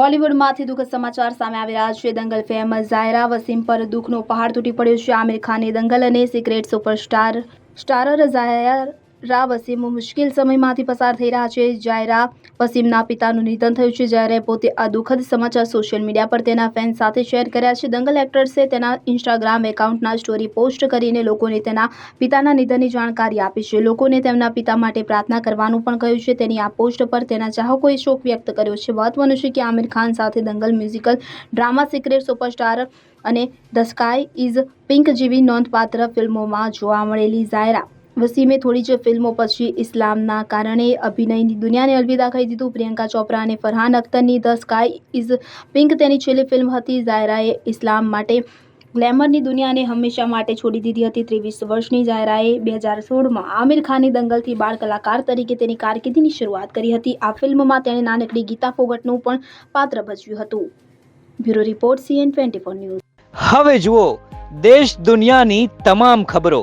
બોલિવૂડમાંથી દુઃખદ સમાચાર સામે આવી રહ્યા છે. દંગલ ફેમ ઝાયરા વસીમ પર દુઃખનો પહાડ તૂટી પડ્યો છે. આમિર ખાને દંગલ અને Secret Superstar starrer Zaira Wasim મુશ્કેલ સમયમાંથી પસાર થઈ રહ્યા છે. જાયરા વસીમના પિતાનું નિધન થયું છે, જ્યારે પોતે આ દુઃખદ સમાચાર સોશિયલ મીડિયા પર તેના ફેન સાથે શેર કર્યા છે. દંગલ એક્ટર્સે તેના ઇન્સ્ટાગ્રામ એકાઉન્ટના સ્ટોરી પોસ્ટ કરીને લોકોને તેના પિતાના નિધનની જાણકારી આપી છે. લોકોને તેમના પિતા માટે પ્રાર્થના કરવાનું પણ કહ્યું છે. તેની આ પોસ્ટ પર તેના ચાહકોએ શોક વ્યક્ત કર્યો છે. મહત્વનું છે કે આમિર ખાન સાથે Dangal musical drama Secret Superstar અને ધ સ્કાય ઇઝ પિંક જેવી નોંધપાત્ર ફિલ્મોમાં જોવા મળેલી ઝાયરા વસીમે થોડી જ ફિલ્મો પછી ઇસ્લામના કારણે અભિનયની દુનિયાને અલવિદા કહી દીધું. પ્રિયંકા ચોપરા અને ફરહાન અખ્તરની ધ સ્કાય ઇઝ પિંક તેની છેલ્લી ફિલ્મ હતી. ઝાયરાએ ઇસ્લામ માટે ગ્લેમરની દુનિયાને હંમેશા માટે છોડી દીધી હતી. ત્રેવીસ વર્ષની ઝાયરાએ બે હજાર સોળમાં આમિર ખાનની દંગલથી બાળ કલાકાર તરીકે તેની કારકિર્દીની શરૂઆત કરી હતી. આ ફિલ્મમાં તેણે નાનકડી ગીતા ફોગટનું પણ પાત્ર ભજવ્યું હતું. Bureau report, CN twenty four news. હવે જુઓ, દેશ દુનિયાની તમામ ખબરો.